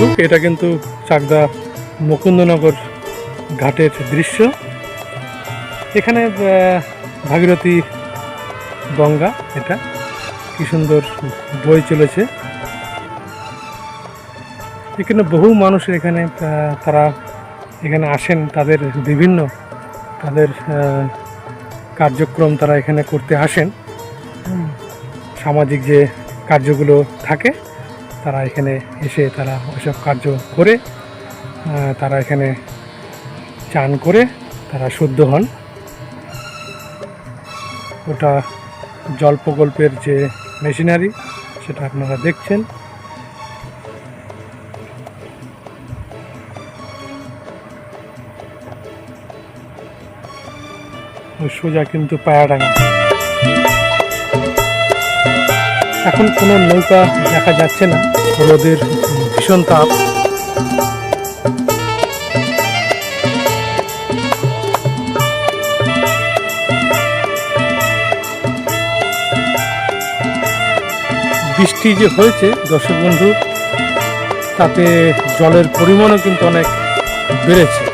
বন্ধু, এটা কিন্তু চাকদা মুকুন্দনগর ঘাটের দৃশ্য। এখানে ভাগীরথী গঙ্গা, এটা কি সুন্দর বই চলেছে। এখানে বহু মানুষের এখানে তারা এখানে আসেন, তাদের বিভিন্ন, তাদের কার্যক্রম তারা এখানে করতে আসেন। সামাজিক যে কার্যগুলো থাকে তারা এখানে এসে তারা ওইসব কার্য করে তারা এখানে চান করে, তারা শুদ্ধ হন। ওটা জল প্রকল্পের যে মেশিনারি, সেটা আপনারা দেখছেন। সোজা কিন্তু পায়াডাঙ্গা। এখন কোনো নৌকা দেখা যাচ্ছে না। রোদের ভীষণ তাপ। বৃষ্টি যে হয়েছে, দর্শক বন্ধু, তাতে জলের পরিমাণও কিন্তু অনেক বেড়েছে।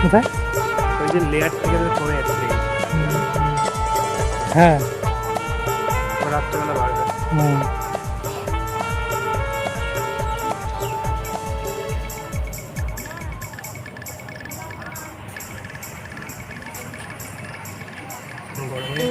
কোথায় ওই যে লেয়ার থেকে তো কমে যাচ্ছে হ্যাঁ রাত্রেবেলা বাড়বে হুম। গরমে